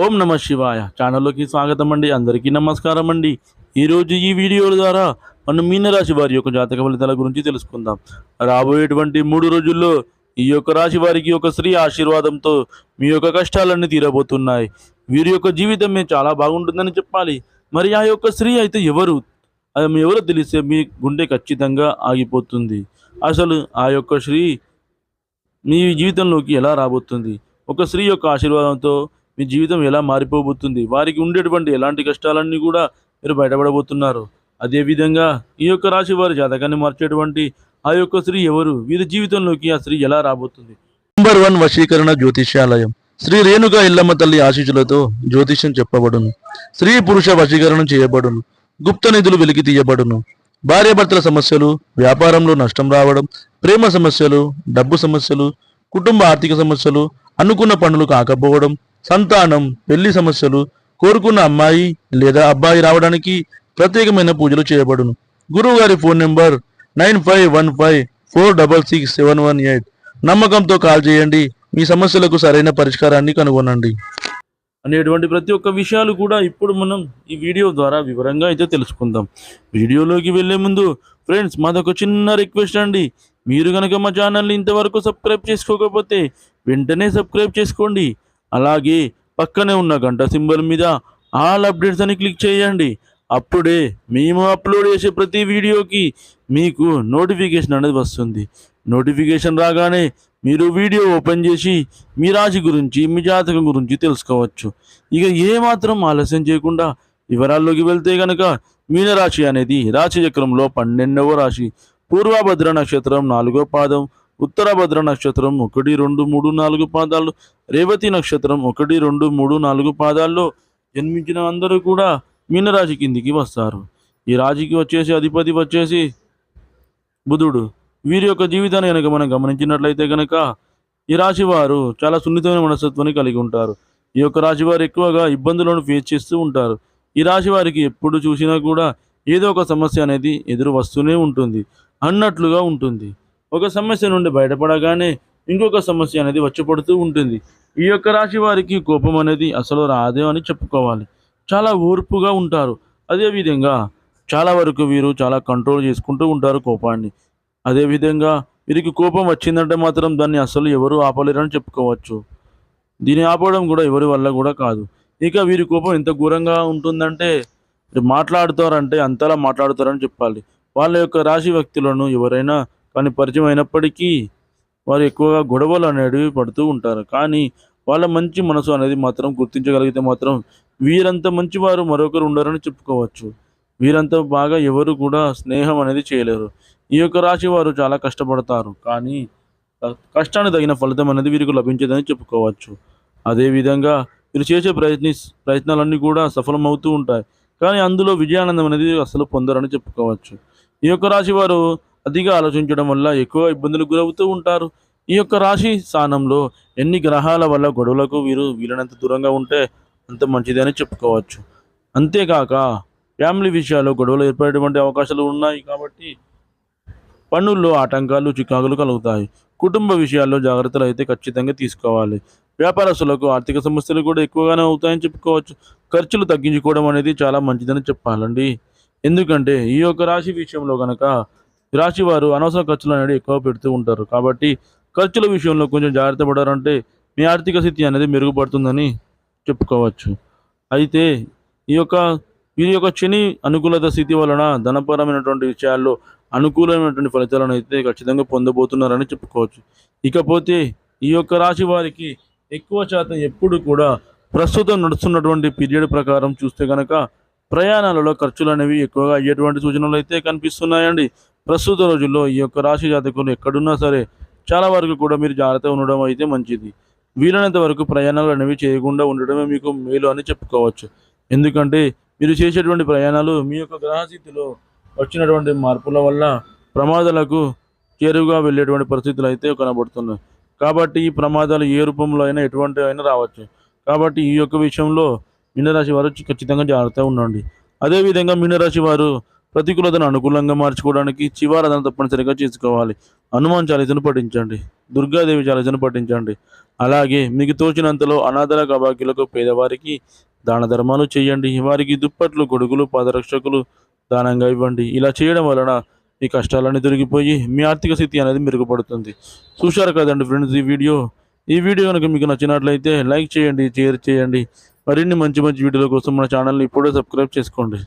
ఓం నమ శివాయ. ఛానల్లోకి స్వాగతం అండి అందరికీ నమస్కారం అండి ఈరోజు ఈ వీడియోల ద్వారా మనం మీనరాశి వారి యొక్క జాతక ఫలితాల గురించి తెలుసుకుందాం. రాబోయేటువంటి మూడు రోజుల్లో ఈ యొక్క రాశి వారికి ఒక స్త్రీ ఆశీర్వాదంతో మీ యొక్క కష్టాలన్నీ తీరబోతున్నాయి. వీరి యొక్క జీవితం చాలా బాగుంటుందని చెప్పాలి. మరి ఆ యొక్క స్త్రీ అయితే ఎవరు? ఆమె ఎవరో తెలిస్తే మీ గుండె ఖచ్చితంగా ఆగిపోతుంది. అసలు ఆ యొక్క స్త్రీ మీ జీవితంలోకి ఎలా రాబోతుంది? ఒక స్త్రీ యొక్క ఆశీర్వాదంతో మీ జీవితం ఎలా మారిపోబోతుంది? వారికి ఉండేటువంటి ఎలాంటి కష్టాలన్నీ కూడా మీరు బయటపడబోతున్నారు. అదేవిధంగా ఈ యొక్క రాశి వారి జాతకాన్ని మార్చేటువంటి ఆ యొక్క స్త్రీ ఎవరు? వీరి జీవితంలోకి ఆ స్త్రీ ఎలా రాబోతుంది? నంబర్ వన్ వశీకరణ జ్యోతిష్యాలయం. శ్రీ రేణుక ఇల్లమ్మ తల్లి ఆశీస్సులతో జ్యోతిష్యం చెప్పబడును. స్త్రీ పురుష వశీకరణం చేయబడును. గుప్త నిధులు వెలికి తీయబడును. భార్యాభర్తల సమస్యలు వ్యాపారంలో నష్టం రావడం ప్రేమ సమస్యలు డబ్బు సమస్యలు కుటుంబ ఆర్థిక సమస్యలు అనుకున్న పనులు కాకపోవడం సంతానం పెళ్ళి సమస్యలు కోరుకున్న అమ్మాయి లేదా అబ్బాయి రావడానికి ప్రత్యేకమైన పూజలు చేయబడును. గురువు గారి phone number nine five one five four double six seven one eight. నమ్మకంతో కాల్ చేయండి. మీ సమస్యలకు సరైన పరిష్కారాన్ని కనుగొనండి. అనేటువంటి ప్రతి ఒక్క విషయాలు కూడా ఇప్పుడు మనం ఈ వీడియో ద్వారా వివరంగా అయితే తెలుసుకుందాం. వీడియోలోకి వెళ్ళే ముందు ఫ్రెండ్స్ మాదొక చిన్న రిక్వెస్ట్ అండి. మీరు కనుక మా ఛానల్ని ఇంతవరకు సబ్స్క్రైబ్ చేసుకోకపోతే వెంటనే సబ్స్క్రైబ్ చేసుకోండి. అలాగే పక్కనే ఉన్న గంట సింబల్ మీద ఆల్ అప్డేట్స్ అని క్లిక్ చేయండి. అప్పుడే మేము అప్లోడ్ చేసే ప్రతి వీడియోకి మీకు నోటిఫికేషన్ అనేది వస్తుంది. నోటిఫికేషన్ రాగానే మీరు వీడియో ఓపెన్ చేసి మీ రాశి గురించి మీ జాతకం గురించి తెలుసుకోవచ్చు. ఇక ఏమాత్రం ఆలస్యం చేయకుండా వివరాల్లోకి వెళ్తే కనుక మీనరాశి అనేది రాశి చక్రంలో పన్నెండవ రాశి. పూర్వభద్ర నక్షత్రం నాలుగో పాదం. ఉత్తరభద్ర నక్షత్రం ఒకటి రెండు మూడు నాలుగు పాదాలు. రేవతి నక్షత్రం ఒకటి రెండు మూడు నాలుగు పాదాల్లో జన్మించిన అందరూ కూడా మీనరాశి కిందికి వస్తారు. ఈ రాశికి వచ్చేసి అధిపతి వచ్చేసి బుధుడు. వీరి యొక్క జీవితాన్ని కనుక మనం గమనించినట్లయితే కనుక ఈ రాశి వారు చాలా సున్నితమైన మనస్తత్వాన్ని కలిగి ఉంటారు. ఈ యొక్క రాశి వారు ఎక్కువగా ఇబ్బందులను ఫేస్ చేస్తూ ఉంటారు. ఈ రాశి వారికి ఎప్పుడు చూసినా కూడా ఏదో ఒక సమస్య అనేది ఎదురు వస్తూనే ఉంటుంది. అన్నట్లుగా ఉంటుంది. ఒక సమస్య నుండి బయటపడగానే ఇంకొక సమస్య అనేది వచ్చి పడుతూ ఉంటుంది. ఈ యొక్క రాశి వారికి కోపం అనేది అసలు రాదే అని చెప్పుకోవాలి. చాలా ఓర్పుగా ఉంటారు. అదేవిధంగా చాలా వరకు వీరు చాలా కంట్రోల్ చేసుకుంటూ ఉంటారు కోపాన్ని. అదేవిధంగా వీరికి కోపం వచ్చిందంటే మాత్రం దాన్ని అసలు ఎవరు ఆపలేరని చెప్పుకోవచ్చు. దీన్ని ఆపడం కూడా ఎవరి వల్ల కూడా కాదు. ఇక వీరి కోపం ఎంత ఘోరంగా ఉంటుందంటే మాట్లాడుతారంటే అంతలా మాట్లాడుతారని చెప్పాలి. వాళ్ళ యొక్క రాశి వ్యక్తులను ఎవరైనా కానీ పరిచయం అయినప్పటికీ వారు ఎక్కువగా గొడవలు అనేవి పడుతూ ఉంటారు. కానీ వాళ్ళ మంచి మనసు అనేది మాత్రం గుర్తించగలిగితే మాత్రం వీరంత మంచివారు మరొకరు ఉండరని చెప్పుకోవచ్చు. వీరంత బాగా ఎవరు కూడా స్నేహం అనేది చేయలేరు. ఈ యొక్క రాశి వారు చాలా కష్టపడతారు. కానీ కష్టాన్ని కష్టానికి తగిన ఫలితం అనేది వీరికి లభించదని చెప్పుకోవచ్చు. అదేవిధంగా వీరు చేసే ప్రయత్ని ప్రయత్నాలన్నీ కూడా సఫలమవుతూ ఉంటాయి. కానీ అందులో విజయానందం అనేది అసలు పొందరని చెప్పుకోవచ్చు. ఈ యొక్క రాశి వారు అతిగా ఆలోచించడం వల్ల ఎక్కువ ఇబ్బందులకు గురవుతూ ఉంటారు. ఈ యొక్క రాశి స్థానంలో ఎన్ని గ్రహాల వల్ల గొడవలకు వీరు వీలైనంత దూరంగా ఉంటే అంత మంచిది అని చెప్పుకోవచ్చు. అంతేకాక ఫ్యామిలీ విషయాల్లో గొడవలు ఏర్పడేటువంటి అవకాశాలు ఉన్నాయి కాబట్టి పనుల్లో ఆటంకాలు చికాకులు కలుగుతాయి. కుటుంబ విషయాల్లో జాగ్రత్తలు అయితే ఖచ్చితంగా తీసుకోవాలి. వ్యాపారస్తులకు ఆర్థిక సమస్యలు కూడా ఎక్కువగానే అవుతాయని చెప్పుకోవచ్చు. ఖర్చులు తగ్గించుకోవడం అనేది చాలా మంచిదని చెప్పాలండి. ఎందుకంటే ఈ యొక్క రాశి విషయంలో కనుక రాశి వారు అనవసర ఖర్చులు అనేది ఎక్కువ పెడుతూ ఉంటారు. కాబట్టి ఖర్చుల విషయంలో కొంచెం జాగ్రత్త పడారంటే మీ ఆర్థిక స్థితి అనేది మెరుగుపడుతుందని చెప్పుకోవచ్చు. అయితే ఈ యొక్క వీరి యొక్క శని అనుకూలత స్థితి వలన ధనపరమైనటువంటి విషయాల్లో అనుకూలమైనటువంటి ఫలితాలను అయితే ఖచ్చితంగా పొందబోతున్నారని చెప్పుకోవచ్చు. ఇకపోతే ఈ యొక్క రాశి వారికి ఎక్కువ శాతం ఎప్పుడు కూడా ప్రస్తుతం నడుస్తున్నటువంటి పీరియడ్ ప్రకారం చూస్తే కనుక ప్రయాణాలలో ఖర్చులు అనేవి ఎక్కువగా అయ్యేటువంటి సూచనలు అయితే కనిపిస్తున్నాయండి. ప్రస్తుత రోజుల్లో ఈ యొక్క రాశి జాతకులు ఎక్కడున్నా సరే చాలా వరకు కూడా మీరు జాగ్రత్తగా ఉండడం అయితే మంచిది. వీలైనంత వరకు ప్రయాణాలు అనేవి చేయకుండా ఉండడమే మీకు మేలు అని చెప్పుకోవచ్చు. ఎందుకంటే మీరు చేసేటువంటి ప్రయాణాలు మీ యొక్క గ్రహస్థితిలో వచ్చినటువంటి మార్పుల వల్ల ప్రమాదాలకు చేరువుగా వెళ్ళేటువంటి పరిస్థితులు అయితే కనబడుతున్నాయి. కాబట్టి ఈ ప్రమాదాలు ఏ రూపంలో అయినా ఎటువంటి అయినా రావచ్చు. కాబట్టి ఈ యొక్క విషయంలో మీనరాశి వారు ఖచ్చితంగా జాగ్రత్తగా ఉండండి. అదేవిధంగా మీనరాశి వారు ప్రతికూలతను అనుకూలంగా మార్చుకోవడానికి చివారాధన తప్పనిసరిగా చేసుకోవాలి. హనుమాన్ చాలీసను పఠించండి. దుర్గాదేవి చాలీసను పఠించండి. అలాగే మీకు తోచినంతలో అనాథల కబాకీలకు పేదవారికి దాన ధర్మాలు చేయండి. వారికి దుప్పట్లు గొడుగులు పాదరక్షకులు దానంగా ఇవ్వండి. ఇలా చేయడం వలన మీ కష్టాలన్నీ తొలగిపోయి మీ ఆర్థిక స్థితి అనేది మెరుగుపడుతుంది. చూశారు కదండి ఫ్రెండ్స్ ఈ వీడియో? ఈ వీడియో కనుక మీకు నచ్చినట్లయితే లైక్ చేయండి షేర్ చేయండి. మరిన్ని మంచి మంచి వీడియోల కోసం మన ఛానల్ని ఇప్పుడే సబ్స్క్రైబ్ చేసుకోండి.